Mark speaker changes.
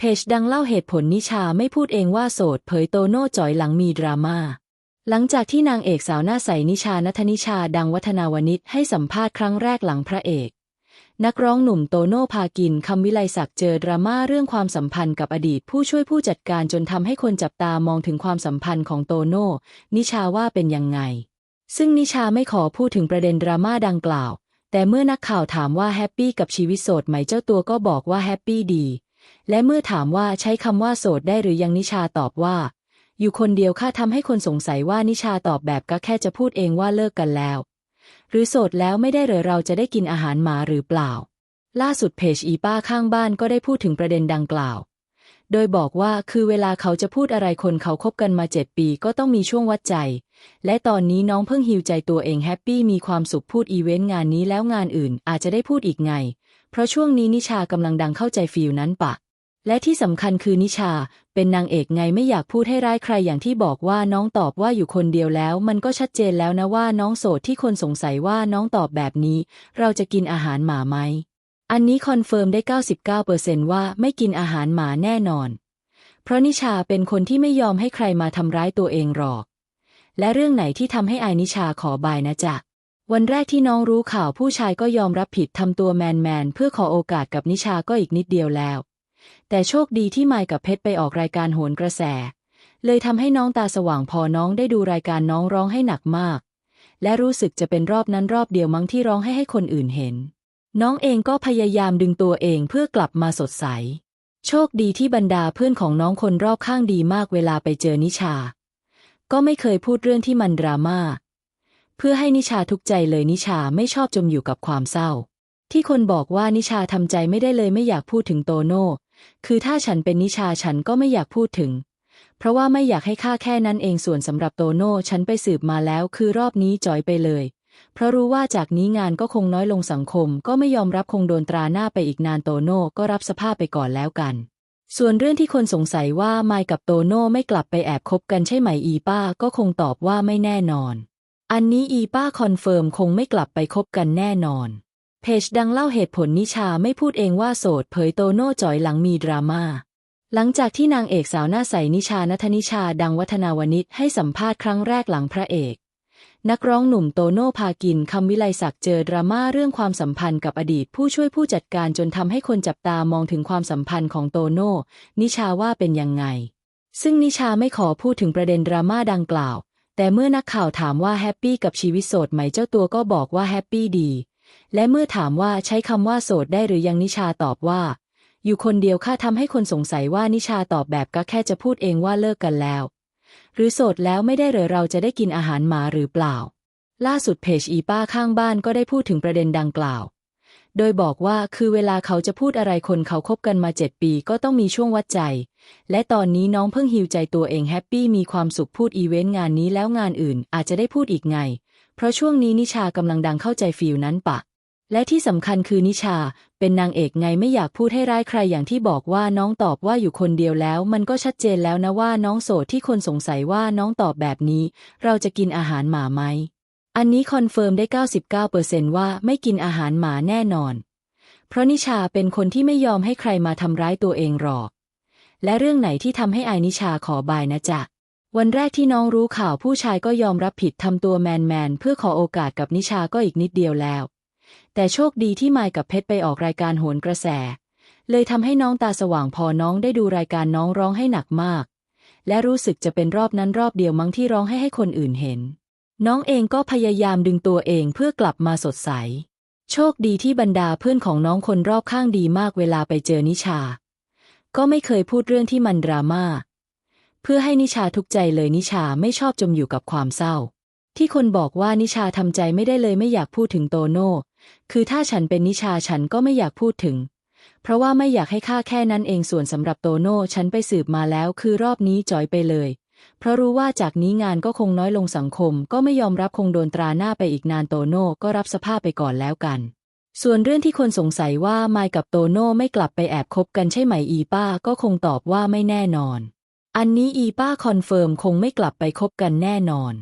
Speaker 1: เพจดังเล่าเหตุผลนิชาไม่พูดเองว่าโสด เผยโตโน่จ่อยหลังมีดราม่าหลังจากที่นางเอกสาวหน้าใสนิชานัทนิชาดังวัฒนาวนิชให้สัมภาษณ์ครั้งแรกหลังพระเอก นักร้องหนุ่มโตโน่พากินคำวิไลศักดิ์เจอดราม่าเรื่องความสัมพันธ์กับอดีตผู้ช่วยผู้จัดการจนทำให้คนจับตามองถึงความสัมพันธ์ของโตโน่นิชาว่าเป็นยังไง ซึ่งนิชาไม่ขอพูดถึงประเด็นดราม่าดังกล่าว แต่เมื่อนักข่าวถามว่าแฮปปี้กับชีวิตโสดไหมเจ้าตัวก็บอกว่าแฮปปี้ดี และเมื่อถามว่าใช้คำว่าโสดได้หรือยังนิชาตอบว่า อยู่คนเดียวค่าทำให้คนสงสัยว่านิชาตอบแบบก็แค่จะพูดเองว่าเลิกกันแล้ว หรือโสดแล้วไม่ได้เหรอเราจะได้กินอาหารหมาหรือเปล่า ล่าสุดเพจอีป้าข้างบ้านก็ได้พูดถึงประเด็นดังกล่าว โดยบอกว่าคือเวลาเขาจะพูดอะไรคนเขาคบกันมาเจ็ดปีก็ต้องมีช่วงวัดใจ และตอนนี้น้องเพิ่งฮิวใจตัวเองแฮปปี้มีความสุขพูดอีเวนต์งานนี้แล้วงานอื่นอาจจะได้พูดอีกไง เพราะช่วงนี้นิชากำลังดังเข้าใจฟิลนั้นปะ และที่สำคัญคือนิชาเป็นนางเอกไงไม่อยากพูดให้ร้ายใครอย่างที่บอกว่าน้องตอบว่าอยู่คนเดียวแล้ว มันก็ชัดเจนแล้วนะว่าน้องโสดที่คนสงสัยว่าน้องตอบแบบนี้ เราจะกินอาหารหมาไหม อันนี้คอนเฟิร์มได้ 99%ว่าไม่กินอาหารหมาแน่นอน เพราะนิชาเป็นคนที่ไม่ยอมให้ใครมาทำร้ายตัวเองหรอก และเรื่องไหนที่ทำให้อายนิชาขอบายนะจ๊ะ วันแรกที่น้องรู้ข่าวผู้ชายก็ยอมรับผิดทำตัวแมนแมนเพื่อขอโอกาสกับนิชาก็อีกนิดเดียวแล้ว แต่โชคดีที่ไมค์กับเพชรไปออกรายการโหนกระแส เลยทำให้น้องตาสว่างพอน้องได้ดูรายการน้องร้องให้หนักมาก และรู้สึกจะเป็นรอบนั้นรอบเดียวมั้งที่ร้องให้ให้คนอื่นเห็น น้องเองก็พยายามดึงตัวเองเพื่อกลับมาสดใส โชคดีที่บรรดาเพื่อนของน้องคนรอบข้างดีมากเวลาไปเจอนิชา ก็ไม่เคยพูดเรื่องที่มันดราม่า เพื่อให้นิชาทุกใจเลยนิชาไม่ชอบจมอยู่กับความเศร้า ที่คนบอกว่านิชาทำใจไม่ได้เลยไม่อยากพูดถึงโตโน่คือถ้าฉันเป็นนิชาฉันก็ไม่อยากพูดถึง เพราะว่าไม่อยากให้ค่าแค่นั้นเองส่วนสำหรับโตโน่ฉันไปสืบมาแล้วคือรอบนี้จอยไปเลย เพราะรู้ว่าจากนี้งานก็คงน้อยลงสังคม ก็ไม่ยอมรับคงโดนตราหน้าไปอีกนานโตโน่ก็รับสภาพไปก่อนแล้วกัน ส่วนเรื่องที่คนสงสัยว่าไมค์กับโตโน่ไม่กลับไปแอบคบกันใช่ไหมอีป้าก็คงตอบว่าไม่แน่นอน อันนี้อีป้าคอนเฟิร์มคงไม่กลับไปคบกันแน่นอน เพจดังเล่าเหตุผลนิชาไม่พูดเองว่าโสดเผยโตโน่จ่อยหลังมีดราม่า หลังจากที่นางเอกสาวหน้าใสนิชานัทนิชาดังวัฒนาวนิชให้สัมภาษณ์ครั้งแรกหลังพระเอกนักร้องหนุ่มโตโน่พากินคำวิไลศักดิ์เจอดราม่าเรื่องความสัมพันธ์กับอดีตผู้ช่วยผู้จัดการจนทำให้คนจับตามองถึงความสัมพันธ์ของโตโน่นิชาว่าเป็นยังไง ซึ่งนิชาไม่ขอพูดถึงประเด็นดราม่าดังกล่าว แต่เมื่อนักข่าวถามว่าแฮปปี้กับชีวิตโสดไหมเจ้าตัวก็บอกว่าแฮปปี้ดี และเมื่อถามว่าใช้คำว่าโสดได้หรือยังนิชาตอบว่า อยู่คนเดียวค่าทำให้คนสงสัยว่านิชาตอบแบบก็แค่จะพูดเองว่าเลิกกันแล้ว หรือโสดแล้วไม่ได้เหรอเราจะได้กินอาหารหมาหรือเปล่า ล่าสุดเพจอีป้าข้างบ้านก็ได้พูดถึงประเด็นดังกล่าว โดยบอกว่าคือเวลาเขาจะพูดอะไรคนเขาคบกันมาเจ็ดปีก็ต้องมีช่วงวัดใจ และตอนนี้น้องเพิ่งฮิวใจตัวเองแฮปปี้มีความสุขพูดอีเวนต์งานนี้แล้วงานอื่นอาจจะได้พูดอีกไง เพราะช่วงนี้นิชากำลังดังเข้าใจฟิลนั้นปะ และที่สำคัญคือนิชา เป็นนางเอกไงไม่อยากพูดให้ร้ายใครอย่างที่บอกว่าน้องตอบว่าอยู่คนเดียวแล้ว มันก็ชัดเจนแล้วนะว่าน้องโสดที่คนสงสัยว่าน้องตอบแบบนี้ เราจะกินอาหารหมาไหม อันนี้คอนเฟิร์มได้ 99%ว่าไม่กินอาหารหมาแน่นอน เพราะนิชาเป็นคนที่ไม่ยอมให้ใครมาทำร้ายตัวเองหรอก และเรื่องไหนที่ทำให้อายนิชาขอบายนะจ๊ะวันแรกที่น้องรู้ข่าวผู้ชายก็ยอมรับผิดทำตัวแมนแมนเพื่อขอโอกาสกับนิชาก็อีกนิดเดียวแล้ว แต่โชคดีที่มค์กับเพชรไปออกรายการโหนกระแส เลยทำให้น้องตาสว่างพอน้องได้ดูรายการน้องร้องให้หนักมาก และรู้สึกจะเป็นรอบนั้นรอบเดียวมั้งที่ร้องให้ให้คนอื่นเห็น น้องเองก็พยายามดึงตัวเองเพื่อกลับมาสดใส โชคดีที่บรรดาเพื่อนของน้องคนรอบข้างดีมากเวลาไปเจอนิชา ก็ไม่เคยพูดเรื่องที่มันดราม่า เพื่อให้นิชาทุกใจเลยนิชาไม่ชอบจมอยู่กับความเศร้า ที่คนบอกว่านิชาทำใจไม่ได้เลยไม่อยากพูดถึงโตโน่ คือถ้าฉันเป็นนิชาฉันก็ไม่อยากพูดถึง เพราะว่าไม่อยากให้ค่าแค่นั้นเองส่วนสำหรับโตโน่ฉันไปสืบมาแล้วคือรอบนี้จอยไปเลย เพราะรู้ว่าจากนี้งานก็คงน้อยลงสังคม ก็ไม่ยอมรับคงโดนตราหน้าไปอีกนานโตโน่ก็รับสภาพไปก่อนแล้วกัน ส่วนเรื่องที่คนสงสัยว่าไมค์กับโตโน่ไม่กลับไปแอบคบกันใช่ไหมอีป้าก็คงตอบว่าไม่แน่นอน อันนี้อีป้าคอนเฟิร์มคงไม่กลับไปคบกันแน่นอน